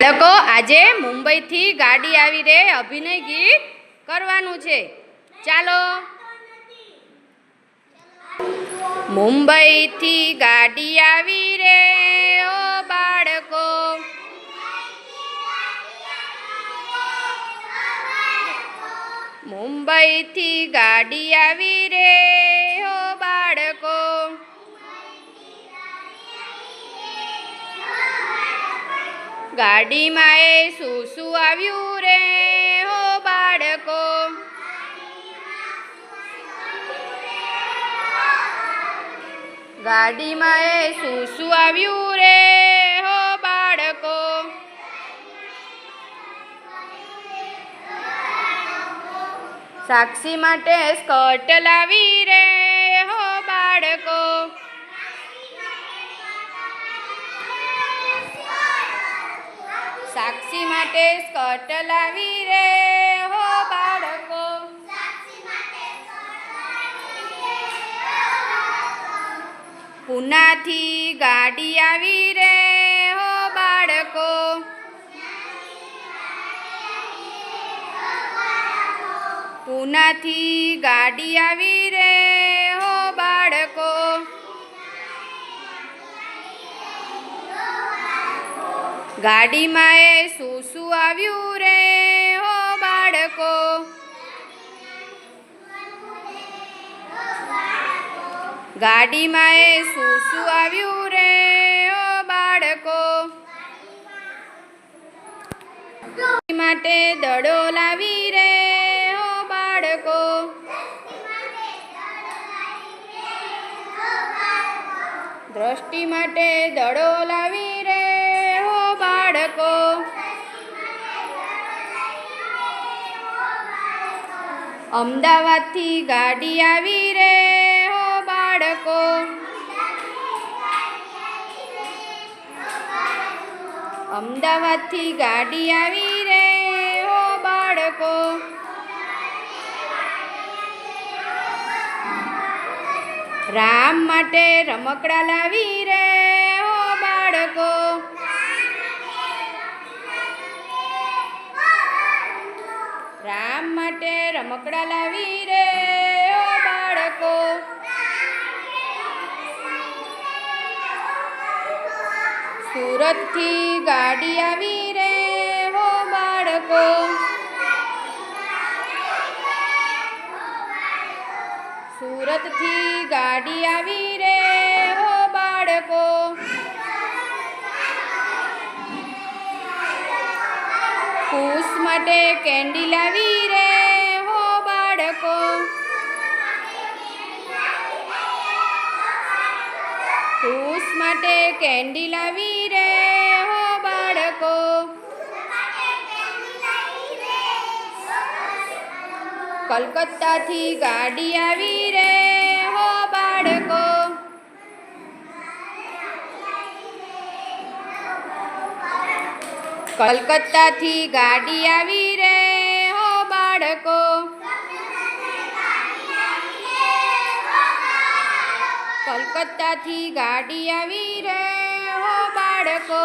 બાળકો, આજે મુંબઈથી ગાડી આવી રે, અભિનય ગીત કરવાનું છે. ચાલો. મુંબઈથી ગાડી આવી રે, ઓ બાળકો. મુંબઈથી ગાડી આવી રે ગાડીમાં એ શું આવ્યું રે હો બાળકો? ગાડીમાં એ શું આવ્યું રે હો બાળકો? સાક્ષી માટે સ્કર્ટ લાવી રે સાક્ષી માટે સ્કર્ટ લાવી રે હો બાળકો. પુનાથી ગાડી આવી રે હો બાળકો. પુનાથી ગાડી આવી રે ગાડીમાં એ શું શું આવ્યું રે હો બાળકો. ગાડીમાં એ શું શું આવ્યું રે હો બાળકો. માટે દડો લાવી રે હો બાળકો. દ્રષ્ટિ માટે દડો લાવી અમદાવાદથી ગાડી આવી રે, હો બાળકો. અમદાવાદથી ગાડી આવી રે, હો બાળકો. રામ માટે રમકડા લાવી રે, હો બાળકો રામ માટે રમકડા લાવી રે હો બાળકો. સુરતથી ગાડી આવી રે હો બાળકો. સુરતથી ગાડી આવી રે હો બાળકો. કુશ માટે કેન્ડી લાવી રે કુશ માટે કેન્ડી લાવી રે હો બાળકો કલકત્તાથી ગાડી આવી રે હો બાળકો કલકત્તાથી ગાડી આવી રે કલકત્તાથી ગાડી આવી રે. હો બાળકો.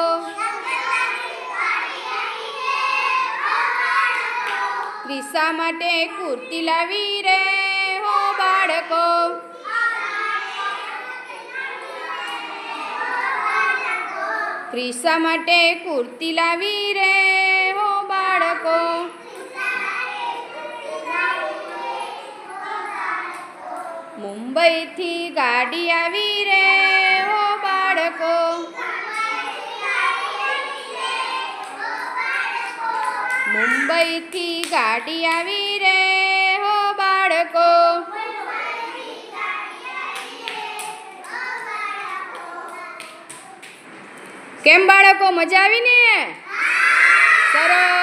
ક્રિસા માટે કુર્તી લાવી રે. હો બાળકો. ક્રિસા માટે કુર્તી લાવી રે. હો બાળકો. મુંબઈથી ગાડી આવી રે. હો બાળકો. મુંબઈથી ગાડી આવી રે. હો બાળકો. કેમ બાળકો મજા આવી ને સરસ.